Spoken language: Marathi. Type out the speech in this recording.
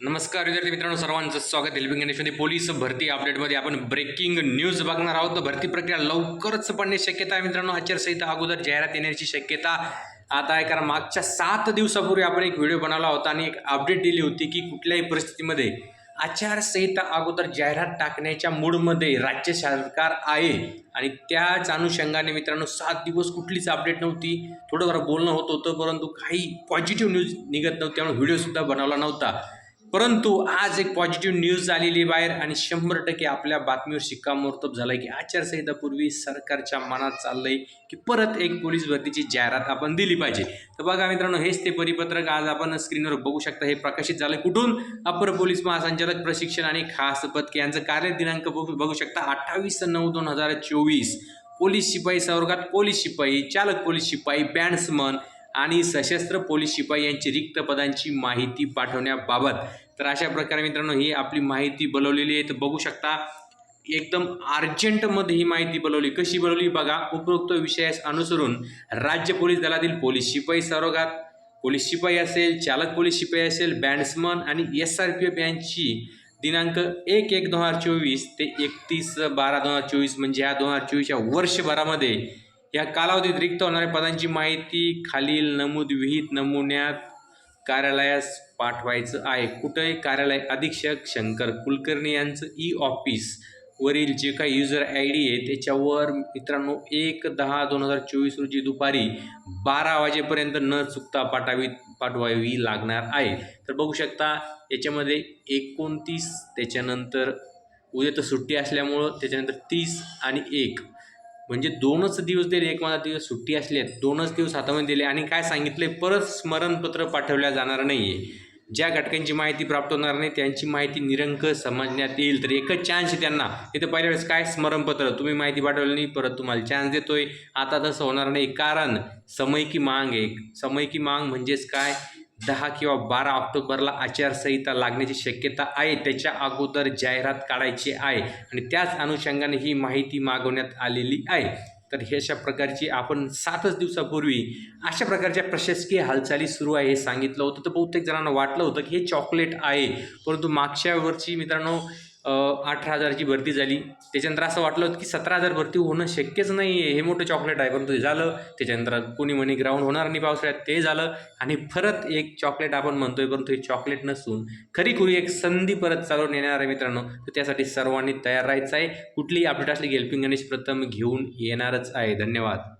नमस्कार विद्यार्थी मित्रांनो सर्वांचं स्वागत हेल्पिंग गणेशमध्ये पोलीस भरती अपडेटमध्ये आपण ब्रेकिंग न्यूज बघणार आहोत. तर भरती प्रक्रिया लवकरच पडण्याची शक्यता आहे मित्रांनो. आचारसंहिता अगोदर जाहिरात येण्याची शक्यता आता आहे. कारण मागच्या सात दिवसापूर्वी आपण एक व्हिडिओ बनवला होता आणि एक अपडेट दिली होती की कुठल्याही परिस्थितीमध्ये आचारसंहिता अगोदर जाहिरात टाकण्याच्या मूडमध्ये राज्य सरकार आहे. आणि त्याच अनुषंगाने मित्रांनो सात दिवस कुठलीच अपडेट नव्हती. थोडंफार बोलणं होत होतं परंतु काही पॉझिटिव्ह न्यूज निघत नव्हती. त्यामुळे व्हिडिओसुद्धा बनवला नव्हता. परंतु आज एक पॉझिटिव्ह न्यूज आलेली बाहेर आणि शंभर टक्के आपल्या बातमीवर शिक्कामोर्तब झालं की आचारसंहितापूर्वी सरकारच्या मनात चाललंय की परत एक पोलीस भरतीची जाहिरात आपण दिली पाहिजे. तर बघा मित्रांनो हेच ते परिपत्रक आज आपण स्क्रीनवर बघू शकता. हे प्रकाशित झालं कुठून? अपर पोलीस महासंचालक प्रशिक्षण आणि खास पथके यांचं कार्य दिनांक बघू बघू शकता. अठ्ठावीस नऊ दोन हजार चोवीस. पोलीस शिपाई संवर्गात पोलीस शिपाई चालक पोलीस शिपाई बँड्समन आणि सशस्त्र पोलीस शिपाई यांची रिक्त पदांची माहिती पाठवण्याबाबत. तर अशा प्रकारे मित्रांनो ही आपली माहिती बनवलेली आहे. तर बघू शकता एकदम अर्जंटमध्ये ही माहिती बनवली कशी बनवली बघा उपरोक्त विषयास अनुसरून राज्य पोलीस दलातील पोलीस शिपाई सरोगात पोलीस शिपाई असेल चालक पोलीस शिपाई असेल बँड्समन आणि एस आर पी एफ यांची दिनांक एक एक दोन हजार चोवीस ते एकतीस बारा दोन हजार चोवीस म्हणजे ह्या दोन हजार चोवीस या वर्षभरामध्ये या कालावधीत रिक्त होणाऱ्या पदांची माहिती खालील नमूद विहित नमुन्यात कार्यालयास पाठवायचं आहे. कुठंही कार्यालय अधीक्षक शंकर कुलकर्णी यांचं ई ऑफिस वरील जे काही युजर आय डी आहे त्याच्यावर मित्रांनो एक दहा दोन हजार चोवीस रोजी दुपारी बारा वाजेपर्यंत न चुकता पाठावी पाठवावी लागणार आहे. तर बघू शकता याच्यामध्ये एकोणतीस त्याच्यानंतर उद्या तर सुट्टी असल्यामुळं त्याच्यानंतर तीस आणि एक. म्हणजे दोनच दिवस दिले एक माझा दिवस सुट्टी असली आहेत दोनच दिवस हातामध्ये दिले आणि काय सांगितले परत स्मरणपत्र पाठवल्या जाणार नाही आहे ज्या घटकांची माहिती प्राप्त होणार नाही त्यांची माहिती निरंक समजण्यात येईल. तर एकच चान्स त्यांना. इथं पहिल्या वेळेस काय? स्मरणपत्र. तुम्ही माहिती पाठवली नाही परत तुम्हाला चान्स देतोय. आता तसं होणार नाही. कारण समय की मांग आहे समय की मांग म्हणजेच काय? दहा किंवा बारा ऑक्टोबरला आचारसंहिता लागण्याची शक्यता आहे. त्याच्या अगोदर जाहिरात काढायची आहे आणि त्याच अनुषंगाने ही माहिती मागवण्यात आलेली आहे. तर हे अशा प्रकारची आपण सातच दिवसापूर्वी अशा प्रकारच्या प्रशासकीय हालचाली सुरू आहे हे सांगितलं होतं. तर बहुतेक जणांना वाटलं होतं की हे चॉकलेट आहे. परंतु मागच्या वर्षी मित्रांनो अठरा हजारची भरती झाली. त्याच्यानंतर असं वाटलं होतं की सतरा हजार भरती होणं शक्यच नाही आहे हे मोठं चॉकलेट आहे परंतु ते झालं. त्याच्यानंतर कोणी म्हणे ग्राउंड होणार नाही पावसाळ्यात. ते झालं. आणि परत एक चॉकलेट आपण म्हणतोय परंतु हे चॉकलेट नसून खरी खुरी एक संधी परत चालवून येणार आहे मित्रांनो. तर त्यासाठी सर्वांनी तयार राहायचं आहे. कुठलीही अपडेट असली गेल्पिंग हेल्पिंग गणेश प्रथम घेऊन येणारच आहे. धन्यवाद.